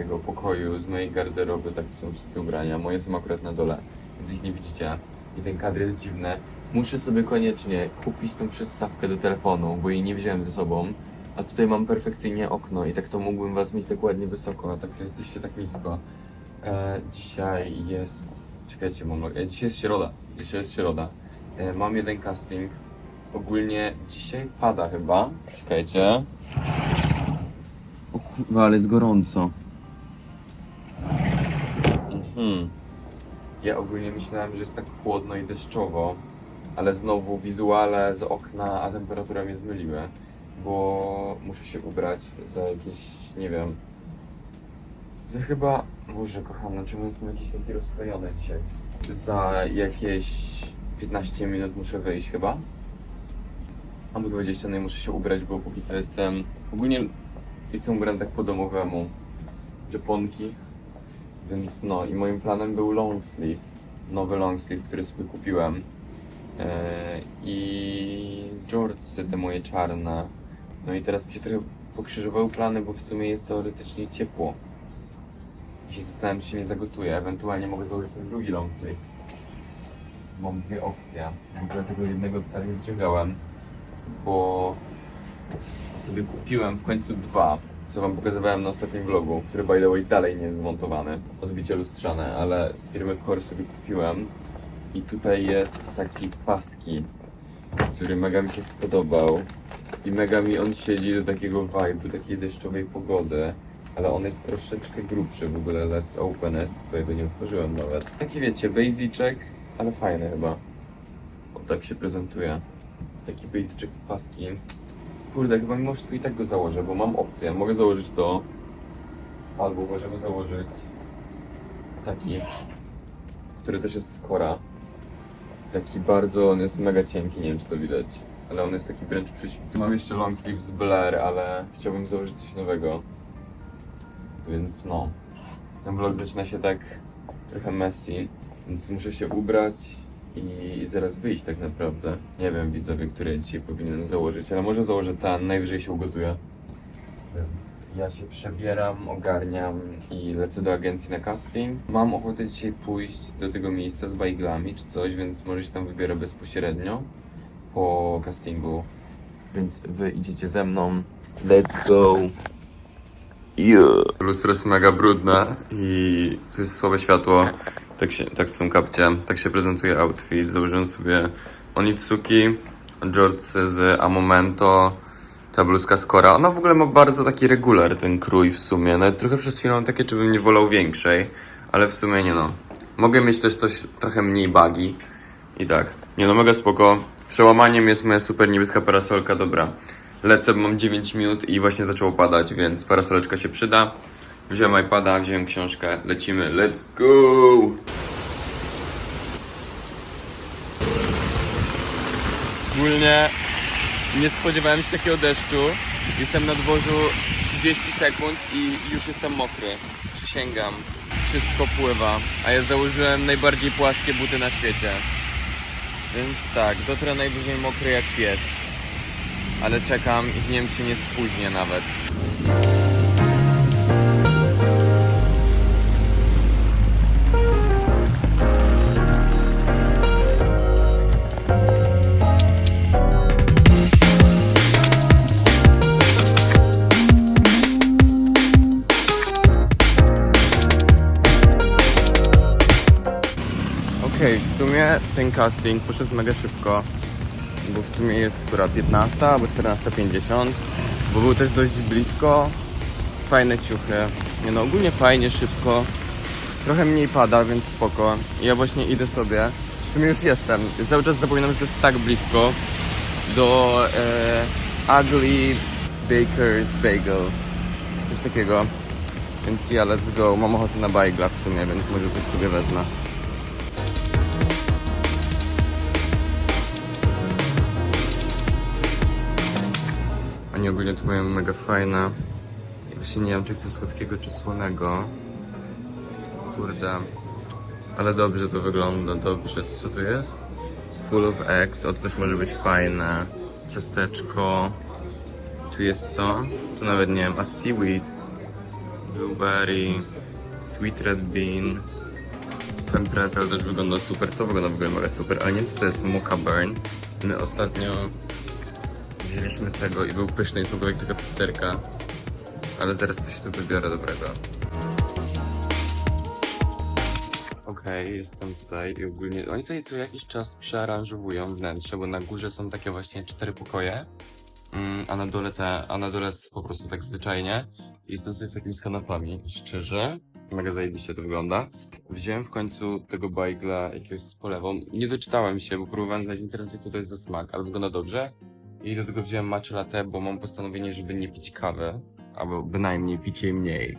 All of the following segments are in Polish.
mojego pokoju, z mojej garderoby, tak są wszystkie ubrania. Moje są akurat na dole, więc ich nie widzicie. I ten kadr jest dziwny. Muszę sobie koniecznie kupić tą przystawkę do telefonu, bo jej nie wziąłem ze sobą. A tutaj mam perfekcyjnie okno i tak to mógłbym Was mieć tak ładnie wysoko, a tak to jesteście tak nisko. E, dzisiaj jest... Czekajcie, mam... E, dzisiaj jest środa. Dzisiaj jest środa. E, mam jeden casting. Ogólnie dzisiaj pada chyba. Czekajcie. O kurwa, ale jest gorąco. Mhm. Ja ogólnie myślałem, że jest tak chłodno i deszczowo, ale znowu wizuale z okna, a temperatura mnie zmyliły, bo muszę się ubrać za jakieś, nie wiem, za chyba, może kochana, czemu jestem jakiś taki rozklejony dzisiaj? Za jakieś 15 minut muszę wyjść chyba. Albo 20, no i muszę się ubrać, bo póki co jestem, ogólnie jestem ubrany tak po domowemu. Japonki, więc no i moim planem był long sleeve, nowy long sleeve, który sobie kupiłem. Eee, I jortsy te moje czarne. No i teraz mi się trochę pokrzyżowały plany, bo w sumie jest teoretycznie ciepło. I się zastanawiam, czy się nie zagotuję. Ewentualnie mogę założyć ten drugi long sleeve. Mam dwie opcje. W ogóle tego jednego wcale nie wyciągałem, bo sobie kupiłem w końcu dwa, co wam pokazywałem na ostatnim vlogu, który by the way dalej nie jest zmontowany. Odbicie lustrzane, ale z firmy Core sobie kupiłem. I tutaj jest taki paski, który mega mi się spodobał. I mega mi on siedzi do takiego vibe'u, takiej deszczowej pogody. Ale on jest troszeczkę grubszy w ogóle, let's open it, bo ja go nie otworzyłem nawet. Taki wiecie, basicek, ale fajny chyba. O, tak się prezentuje. Taki basicek w paski. Kurde, chyba mimo wszystko i tak go założę, bo mam opcję. Mogę założyć to, albo możemy założyć taki, który też jest z Kora. Taki bardzo, on jest mega cienki, nie wiem czy to widać, ale on jest taki wręcz przyświtny. Mam jeszcze long sleeve z Blair, ale chciałbym założyć coś nowego. Więc no, ten vlog zaczyna się tak trochę messy, więc muszę się ubrać i, zaraz wyjść tak naprawdę. Nie wiem widzowie, który dzisiaj powinienem założyć, ale może założę ten, najwyżej się ugotuję. Więc ja się przebieram, ogarniam i lecę do agencji na casting. Mam ochotę dzisiaj pójść do tego miejsca z bajglami czy coś, więc może się tam wybiorę bezpośrednio po castingu. Więc wy idziecie ze mną. Let's go! Yeah. Lustro jest mega brudne i tu jest słabe światło. Tak się, tak są kapcie. Tak się prezentuje outfit. Założyłem sobie Onitsuki, jortsy z Amomento, ta bluzka z Kora. Ona w ogóle ma bardzo taki regular ten krój w sumie. Nawet trochę przez chwilę mam takie, czy bym nie wolał większej, ale w sumie nie no. Mogę mieć też coś trochę mniej bagi. I tak. Nie no, mega spoko. Przełamaniem jest moja super niebieska parasolka, dobra. Lecę, bo mam 9 minut i właśnie zaczęło padać, więc parasoleczka się przyda. Wziąłem iPada, wziąłem książkę, lecimy, let's go! Ogólnie nie spodziewałem się takiego deszczu. Jestem na dworzu 30 sekund i już jestem mokry. Przysięgam. Wszystko pływa. A ja założyłem najbardziej płaskie buty na świecie. Więc tak, dotrę najwyżej mokry jak pies. Ale czekam i nie wiem czy nie spóźnię nawet. Okej, w sumie ten casting poszedł mega szybko, bo w sumie jest która 15 albo 14.50, bo był też dość blisko, fajne ciuchy, no ogólnie fajnie, szybko, trochę mniej pada, więc spoko. Ja właśnie idę sobie, w sumie już jestem, cały czas zapominam, że to jest tak blisko do e, Ugly Baker's Bagel, coś takiego. Więc ja let's go, mam ochotę na bajgla w sumie, więc może coś sobie wezmę. Oni ogólnie tu mają mega fajne. Właśnie nie wiem, czy chcę słodkiego, czy słonego. Kurde. Ale dobrze to wygląda, dobrze. To co to jest? Full of eggs, o to też może być fajne. ciasteczko. Tu jest co? Tu nawet nie wiem, a seaweed, blueberry, sweet red bean. Ten pretzel też wygląda super, to wygląda w ogóle mega super, ale nie wiem co to jest mocha burn. My ostatnio wzięliśmy tego i był pyszny i smakował jak taka pizzerka. Ale zaraz coś tu wybiorę dobrego. Okej, jestem tutaj i ogólnie oni tutaj co jakiś czas przearanżowują wnętrze, bo na górze są takie właśnie cztery pokoje, mm, a na dole te, a na dole jest po prostu tak zwyczajnie. I jestem sobie w takim z kanapami. Szczerze, mega zajebiście to wygląda. Wziąłem w końcu tego bajgla jakiegoś z polewą. Nie doczytałem się, bo próbowałem znaleźć w internecie co to jest za smak, ale wygląda dobrze. I do tego wziąłem matcha latte, bo mam postanowienie, żeby nie pić kawy, albo bynajmniej pić jej mniej.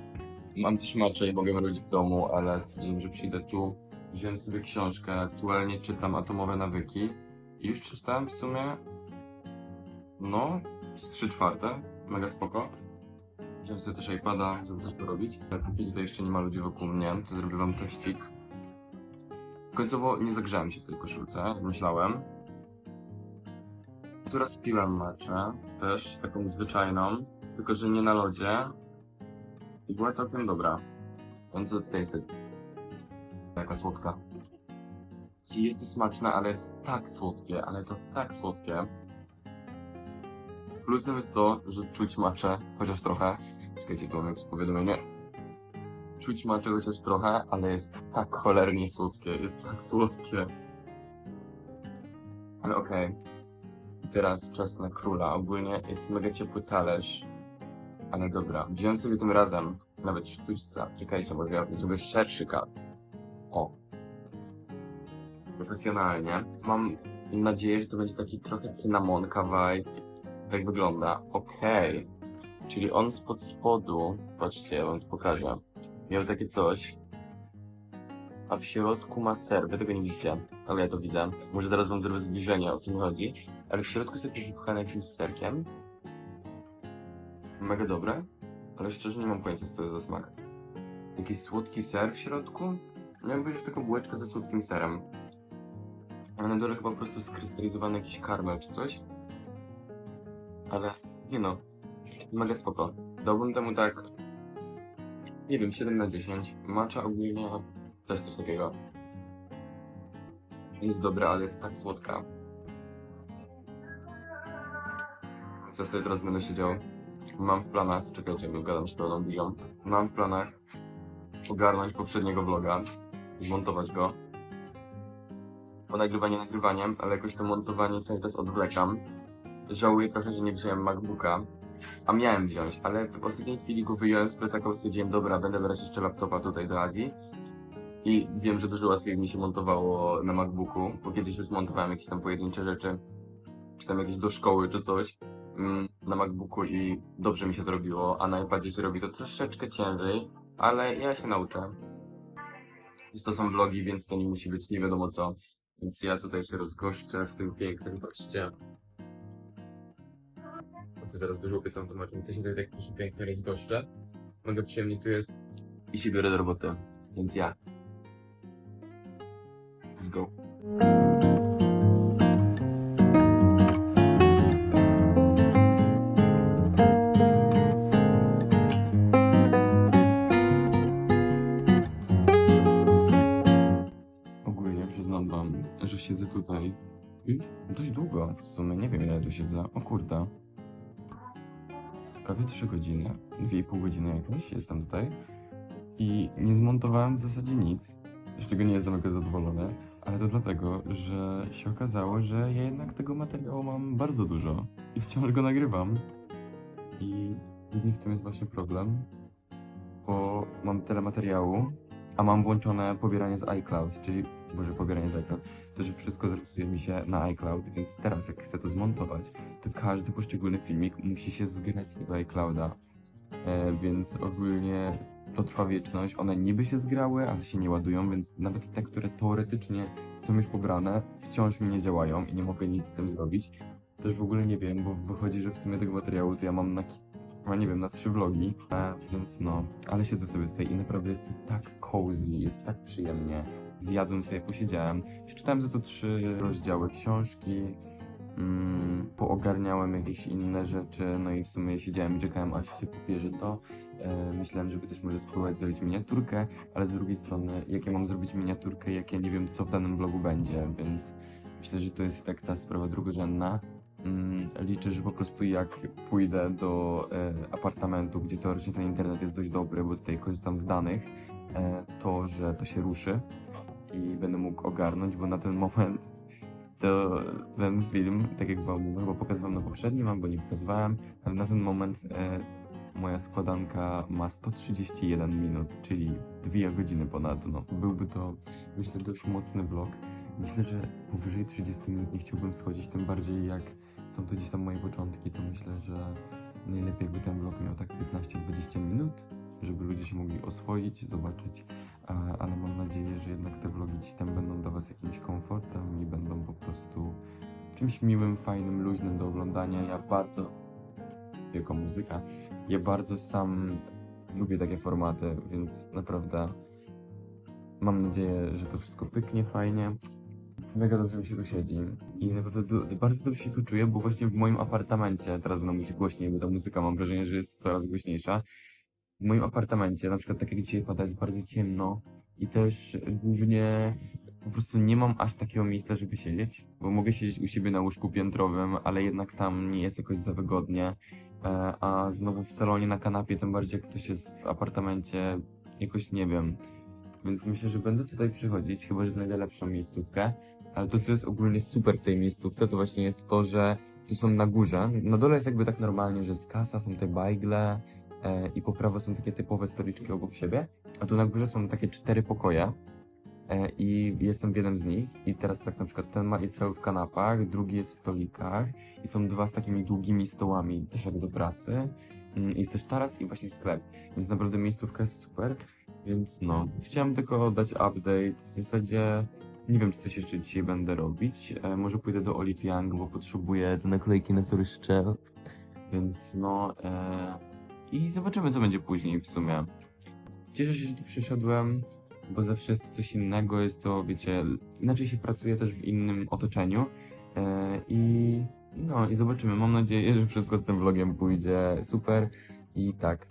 Mam też matcha i mogę robić w domu, ale stwierdziłem, że przyjdę tu. Wziąłem sobie książkę, aktualnie czytam Atomowe Nawyki. I już przeczytałem w sumie, no, z 3 czwarte. Mega spoko. Wziąłem sobie też iPada, żeby coś porobić. Póki tutaj jeszcze nie ma ludzi wokół mnie, to zrobię wam teścik. Końcowo nie zagrzałem się w tej koszulce, myślałem. Tu raz piłem matchę, też taką zwyczajną, tylko że nie na lodzie. I była całkiem dobra. Więc co tutaj jest Jaka słodka. Ci jest to smaczne, ale jest tak słodkie, ale to tak słodkie. Plusem jest to, że czuć maczę chociaż trochę. Czekajcie, tu mam jakieś powiadomienie. Czuć maczę chociaż trochę, ale jest tak cholernie słodkie, jest tak słodkie. Ale okej. I Teraz czas na króla. Ogólnie jest mega ciepły talerz. Ale dobra, wziąłem sobie tym razem nawet sztućca. Czekajcie, może ja zrobię szerszy kat. O. Profesjonalnie. Mam nadzieję, że to będzie taki trochę cynamonka vibe. Tak wygląda. Okej. Czyli on spod spodu, patrzcie, ja wam to pokażę. Miał takie coś. A w środku ma ser. Wy tego nie widzicie, ale ja to widzę. Może zaraz wam zrobię zbliżenie, o co mi chodzi. Ale w środku jest jakieś wypchane jakimś serkiem. Mega dobre, ale szczerze nie mam pojęcia, co to jest za smak. Jakiś słodki ser w środku? Ja bym że taka bułeczka ze słodkim serem. A na dole chyba po prostu skrystalizowany jakiś karmel czy coś. Ale, nie no, mega spoko. Dałbym temu tak, nie wiem, 7 na 10. Macza ogólnie też coś takiego. Jest dobra, ale jest tak słodka. Co sobie teraz będę siedział? Mam w planach, czekajcie, bo gadam z pełną buzią. Mam w planach ogarnąć poprzedniego vloga, zmontować go. Bo nagrywanie nagrywaniem, ale jakoś to montowanie cały czas odwlekam. Żałuję trochę, że nie wziąłem MacBooka. A miałem wziąć, ale w ostatniej chwili go wyjąłem z plecaka, stwierdziłem, dobra, będę brać jeszcze laptopa tutaj do Azji. I wiem, że dużo łatwiej mi się montowało na MacBooku, bo kiedyś już montowałem jakieś tam pojedyncze rzeczy, czy tam jakieś do szkoły, czy coś na MacBooku i dobrze mi się to robiło, a na iPadzie się robi to troszeczkę ciężej, ale ja się nauczę. To są vlogi, więc to nie musi być nie wiadomo co. Więc ja tutaj się rozgoszczę w tym pięknym, patrzcie. To zaraz wyrzupię całą tą makinicę, się tutaj tak proszę pięknie rozgoszczę. Mega przyjemnie tu jest. I się biorę do roboty. Więc ja. Let's go. Siedzę. O kurde. Z prawie 3 godziny, 2,5 godziny jakoś jestem tutaj. I nie zmontowałem w zasadzie nic. Z czego nie jestem jakoś zadowolony. Ale to dlatego, że się okazało, że ja jednak tego materiału mam bardzo dużo. I wciąż go nagrywam. I w tym jest właśnie problem. Bo mam tyle materiału, a mam włączone pobieranie z iCloud, czyli, boże, pobieranie z iCloud, to, że wszystko zapisuje mi się na iCloud, więc teraz jak chcę to zmontować, to każdy poszczególny filmik musi się zgrać z tego iClouda, e, więc ogólnie to trwa wieczność, one niby się zgrały, ale się nie ładują, więc nawet te, które teoretycznie są już pobrane, wciąż mi nie działają i nie mogę nic z tym zrobić. Też w ogóle nie wiem, bo wychodzi, że w sumie tego materiału to ja mam na chyba nie wiem, na trzy vlogi, e, więc no, ale siedzę sobie tutaj i naprawdę jest tu tak cozy, jest tak przyjemnie. Zjadłem sobie, posiedziałem, przeczytałem za to trzy rozdziały książki, mm, poogarniałem jakieś inne rzeczy, no i w sumie siedziałem i czekałem aż się popierze to. E, myślałem, żeby też może spróbować zrobić miniaturkę, ale z drugiej strony, jak ja mam zrobić miniaturkę, jak ja nie wiem, co w danym vlogu będzie, więc myślę, że to jest i tak ta sprawa drugorzędna. Mm, liczę, że po prostu jak pójdę do e, apartamentu, gdzie teoretycznie ten internet jest dość dobry, bo tutaj korzystam z danych, e, to, że to się ruszy i będę mógł ogarnąć, bo na ten moment to ten film, tak jak wam chyba pokazywałem na poprzednim, albo nie pokazywałem, ale na ten moment e, moja składanka ma 131 minut, czyli dwie godziny ponad. No. Byłby to, myślę, dość mocny vlog. Myślę, że powyżej 30 minut nie chciałbym schodzić, tym bardziej jak są to gdzieś tam moje początki, to myślę, że najlepiej jakby ten vlog miał tak 15-20 minut, żeby ludzie się mogli oswoić, zobaczyć, ale mam nadzieję, że jednak te vlogi gdzieś tam będą dla Was jakimś komfortem i będą po prostu czymś miłym, fajnym, luźnym do oglądania. Ja bardzo, jako muzyka, ja bardzo sam lubię takie formaty, więc naprawdę mam nadzieję, że to wszystko pyknie fajnie. Mega dobrze mi się tu siedzi i naprawdę du- bardzo dobrze się tu czuję, bo właśnie w moim apartamencie, teraz będę mówić głośniej, bo ta muzyka mam wrażenie, że jest coraz głośniejsza. W moim apartamencie, na przykład tak jak dzisiaj pada, jest bardzo ciemno i też głównie po prostu nie mam aż takiego miejsca, żeby siedzieć, bo mogę siedzieć u siebie na łóżku piętrowym, ale jednak tam nie jest jakoś za wygodnie, e, a znowu w salonie na kanapie, tym bardziej jak ktoś jest w apartamencie, jakoś nie wiem. Więc myślę, że będę tutaj przychodzić, chyba że znajdę lepszą miejscówkę. Ale to, co jest ogólnie super w tej miejscówce, to właśnie jest to, że tu są na górze. Na dole jest jakby tak normalnie, że jest kasa, są te bajgle i po prawo są takie typowe stoliczki obok siebie. A tu na górze są takie cztery pokoje e, i jestem w jednym z nich. I teraz tak na przykład ten ma, jest cały w kanapach, drugi jest w stolikach i są dwa z takimi długimi stołami też jak do pracy. Mm, Jest też taras i właśnie sklep. Więc naprawdę miejscówka jest super. Więc no, chciałem tylko dać update. W zasadzie nie wiem, czy coś jeszcze dzisiaj będę robić. E, może pójdę do Olive Young, bo potrzebuję te naklejki na który szczel. Więc no, e, i zobaczymy, co będzie później w sumie. Cieszę się, że tu przyszedłem, bo zawsze jest to coś innego. Jest to, wiecie, inaczej się pracuje też w innym otoczeniu. E, I no, i zobaczymy. Mam nadzieję, że wszystko z tym vlogiem pójdzie super. I tak,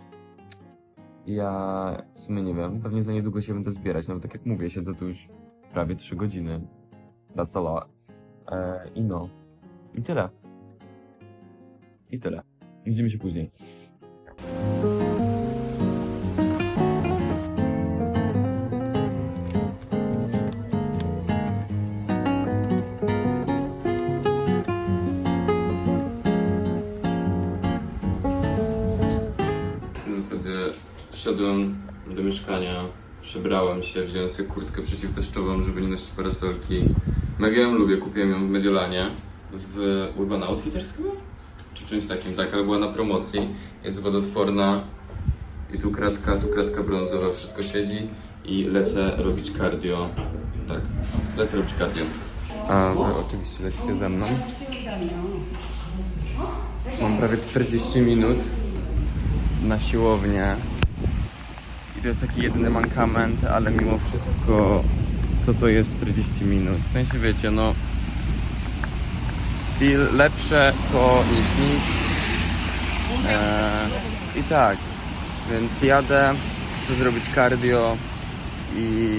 ja w sumie nie wiem, pewnie za niedługo się będę zbierać, no bo tak jak mówię, siedzę tu już prawie 3 godziny. That's a lot. E, I no. I tyle. I tyle. Widzimy się później. Przebrałem się, wziąłem sobie kurtkę przeciwdeszczową, żeby nie nosić parasolki. Mega ją lubię, kupiłem ją w Mediolanie, w Urban Outfitters chyba? Czy czymś takim, tak, ale była na promocji. Jest wodoodporna i tu kratka, tu kratka brązowa, wszystko siedzi i lecę robić cardio. Tak, lecę robić cardio. A wy oczywiście lecicie ze mną. Mam prawie 40 minut na siłownię. I to jest taki jedyny mankament, ale mimo wszystko, co to jest 40 minut? W sensie wiecie, no. Styl lepsze to niż nic. Eee, I tak, więc jadę, chcę zrobić cardio i,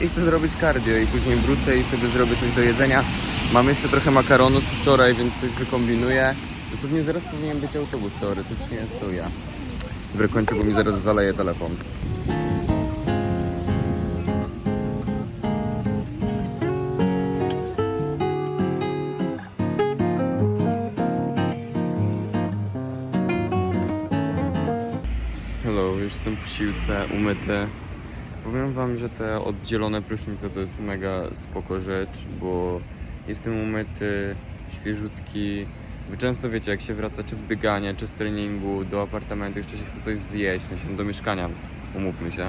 i chcę zrobić cardio i później wrócę i sobie zrobię coś do jedzenia. Mam jeszcze trochę makaronu z wczoraj, więc coś wykombinuję. Dosłownie zaraz powinien być autobus teoretycznie, so ja. Dobra, kończę, bo mi zaraz zaleje telefon. Hello, już jestem po siłce, umyty. Powiem wam, że te oddzielone prysznice to jest mega spoko rzecz, bo jestem umyty, świeżutki. Wy często wiecie, jak się wraca czy z biegania, czy z treningu do apartamentu, jeszcze się chce coś zjeść, sensie do mieszkania, umówmy się.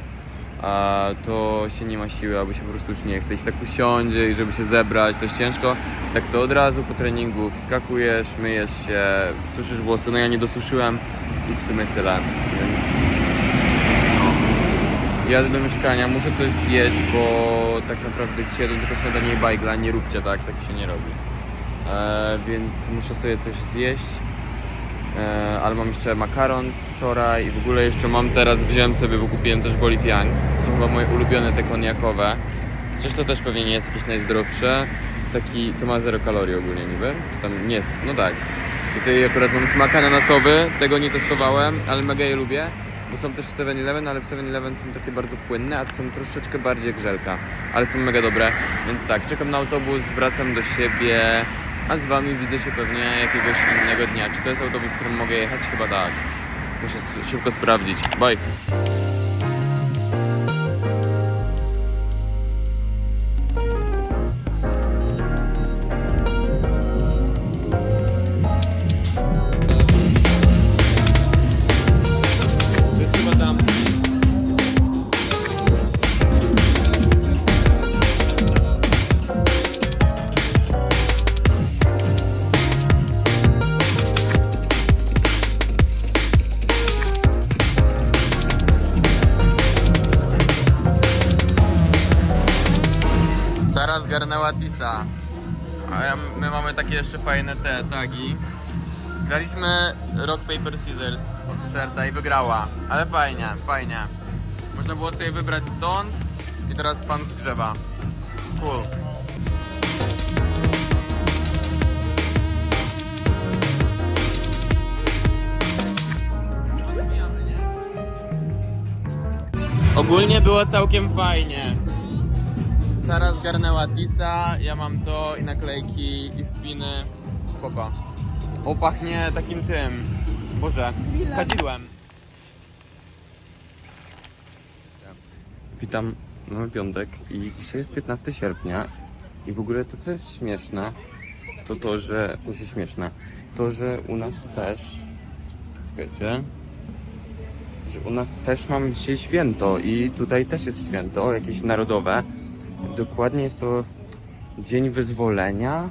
A to się nie ma siły, albo się po prostu już nie chce. I tak usiądzie i żeby się zebrać, to jest ciężko. Tak to od razu po treningu wskakujesz, myjesz się, suszysz włosy. No ja nie dosuszyłem i w sumie tyle, więc, więc no. Jadę do mieszkania, muszę coś zjeść, bo tak naprawdę dzisiaj jadłem tylko śniadanie i bajgla, nie róbcie tak, tak się nie robi. E, więc muszę sobie coś zjeść. E, ale mam jeszcze makaron z wczoraj i w ogóle jeszcze mam teraz, wziąłem sobie, bo kupiłem też Boliviang. To są chyba moje ulubione te koniakowe. Chociaż to też pewnie nie jest jakieś najzdrowsze. Taki, to ma 0 kalorii ogólnie niby, czy tam nie jest, no tak. Tutaj akurat mam smak ananasowy, tego nie testowałem, ale mega je lubię. Bo są też w 7-Eleven, ale w 7-Eleven są takie bardzo płynne, a to są troszeczkę bardziej jak żelka. Ale są mega dobre, więc tak, czekam na autobus, wracam do siebie, a z wami widzę się pewnie jakiegoś innego dnia. Czy to jest autobus, którym mogę jechać? Chyba tak. Muszę szybko sprawdzić. Bye! Takie jeszcze fajne te tagi. Graliśmy Rock Paper Scissors od Sherda i wygrała. Ale fajnie, fajnie. Można było sobie wybrać stąd i teraz pan zgrzewa. Cool. Ogólnie było całkiem fajnie. Sara zgarnęła Tisa, ja mam to i naklejki i wpiny. Spoko. O, pachnie takim tym. Boże, kadzidłem. Witam, mamy piątek i dzisiaj jest 15 sierpnia i w ogóle to co jest śmieszne, to to, że, w sensie śmieszne, to, że u nas też, czekajcie, że u nas też mamy dzisiaj święto i tutaj też jest święto, jakieś narodowe. Dokładnie jest to Dzień Wyzwolenia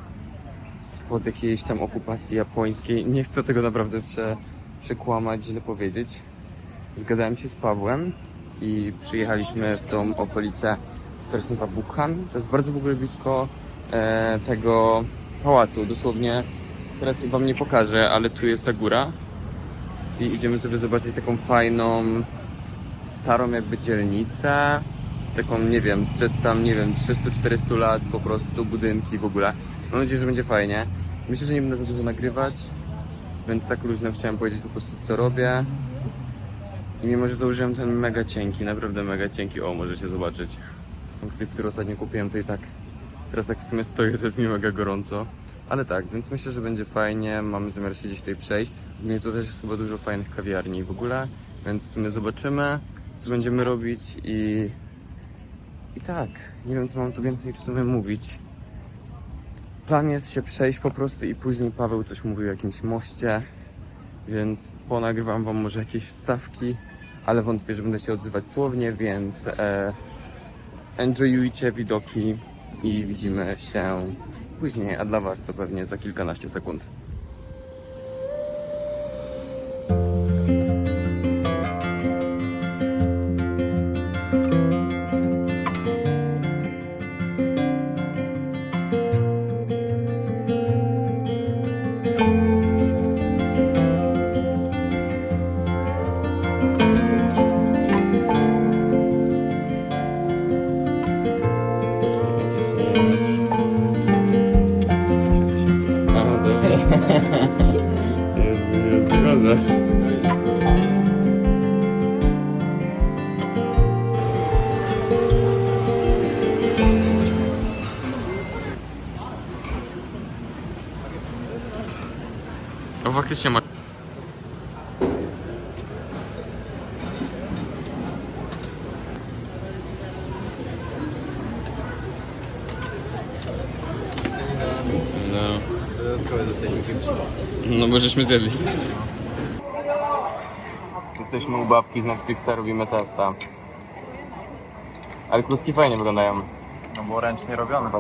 spod jakiejś tam okupacji japońskiej. Nie chcę tego naprawdę prze, przekłamać, źle powiedzieć. Zgadałem się z Pawłem i przyjechaliśmy w tą okolicę, która się nazywa Bukhan. To jest bardzo w ogóle blisko e, tego pałacu. Dosłownie teraz wam nie pokażę, ale tu jest ta góra i idziemy sobie zobaczyć taką fajną, starą jakby dzielnicę. Taką, nie wiem, sprzed tam, nie wiem, 300-400 lat po prostu budynki w ogóle. Mam nadzieję, że będzie fajnie. Myślę, że nie będę za dużo nagrywać, więc tak luźno chciałem powiedzieć po prostu co robię. I mimo, że założyłem ten mega cienki, naprawdę mega cienki, o, możecie zobaczyć. Slip, który ostatnio kupiłem, to i tak teraz jak w sumie stoję, to jest mi mega gorąco. Ale tak, więc myślę, że będzie fajnie, mamy zamiar się gdzieś tutaj przejść. Mnie to też jest chyba dużo fajnych kawiarni w ogóle, więc w sumie zobaczymy, co będziemy robić i... I tak, nie wiem co mam tu więcej w sumie mówić. Plan jest się przejść po prostu i później Paweł coś mówił o jakimś moście, więc ponagrywam wam może jakieś wstawki, ale wątpię, że będę się odzywać słownie, więc e, enjoyujcie widoki i widzimy się później, a dla was to pewnie za kilkanaście sekund. No bo żeśmy zjedli. Jesteśmy u babki z Netflixa, robimy testa. Ale kluski fajnie wyglądają. No bo ręcznie robione.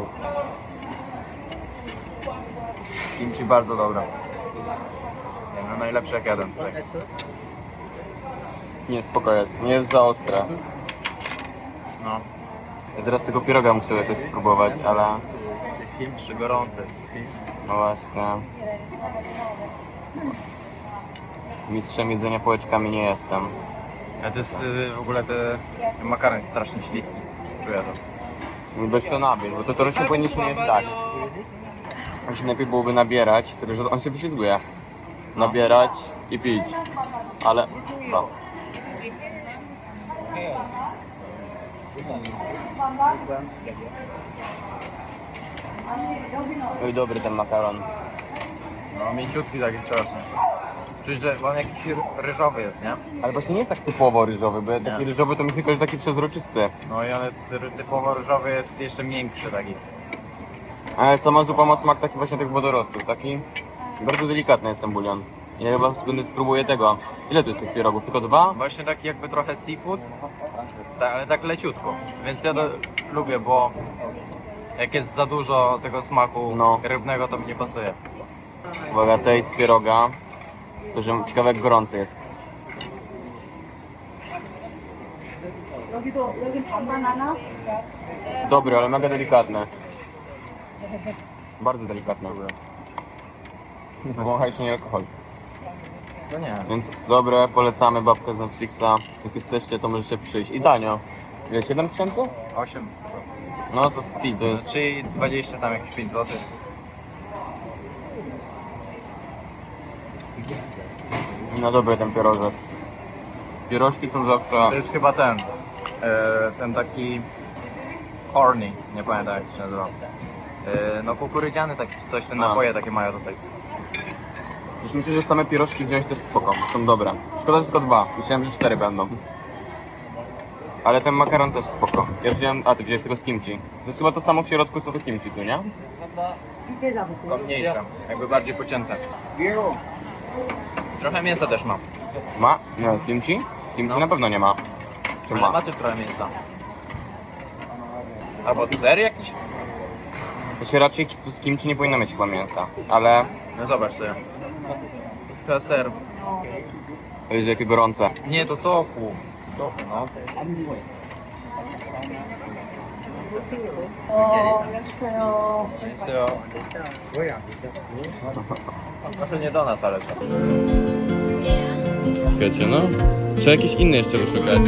Kimchi bardzo dobre. Nie, no najlepsze jak tutaj. Nie, spoko jest. Nie jest za ostre. No. Ja zaraz tego pieroga muszę jakoś spróbować, ale film czy gorący? No właśnie. Mistrzem jedzenia pałeczkami nie jestem. A to jest y, w ogóle te, ten makaron jest strasznie śliski. Czuję to. Weź to nabierz, bo to to rośnie powinniśmy jeść tak. Właśnie najpierw byłoby nabierać, tylko że on się wyślizguje. Nabierać i pić. Ale... No. I dobry ten makaron. No mięciutki taki strasznie. Czuć, że on jakiś ry- ryżowy jest, nie? Ale właśnie nie jest tak typowo ryżowy, bo taki ryżowy to myślę, że taki przezroczysty. No i on jest ry- typowo ryżowy, jest jeszcze miększy taki. Ale co ma zupa ma smak taki właśnie tych wodorostów, taki bardzo delikatny jest ten bulion. Ja chyba będę spróbuję tego. Ile tu jest tych pierogów? Tylko dwa? Właśnie taki jakby trochę seafood, tak, ale tak leciutko. Więc ja to lubię, bo jak jest za dużo tego smaku No. rybnego, to mi nie pasuje. Uwaga, tej z pieroga. To, że ciekawe jak gorący jest. 여기도 여기 반반 하나? Dobry, ale mega delikatny. Bardzo delikatny. Wąchaj się nie alkohol. No nie. Więc dobre, polecamy babkę z Netflixa. Jak jesteście, to możecie przyjść. I danio. Ile? 7 tysięcy? 8. No to Steve, to jest... Czyli 20 tam jakieś 5 zł. No dobry ten pierożek. Pierożki są zawsze... To jest chyba ten. E, ten taki horny, nie pamiętam jak to się nazywa. E, no kukurydziany taki coś, te No. napoje takie mają tutaj. Już myślę, że same pierożki wziąć też spoko, są dobre. Szkoda, że tylko dwa. Myślałem, że cztery będą. Ale ten makaron też spoko. Ja wziąłem... A, ty wziąłeś tego z kimchi. To jest chyba to samo w środku, co to kimchi tu, nie? Tylko mniejsza. Jakby bardziej pocięte. Trochę mięsa też ma. Ma? Nie, kimchi? Kimchi No. na pewno nie ma. Czy ma? ma też trochę mięsa. Albo ser jakiś? To się raczej tu z kimchi nie powinno mieć chyba mięsa. Ale... No zobacz sobie. To jest chyba ser. Jezu, jakie gorące. Nie, to tofu to của nó Proszę nie do nas, ale to. Wiecie, no? Trzeba jakieś inne jeszcze wyszukać.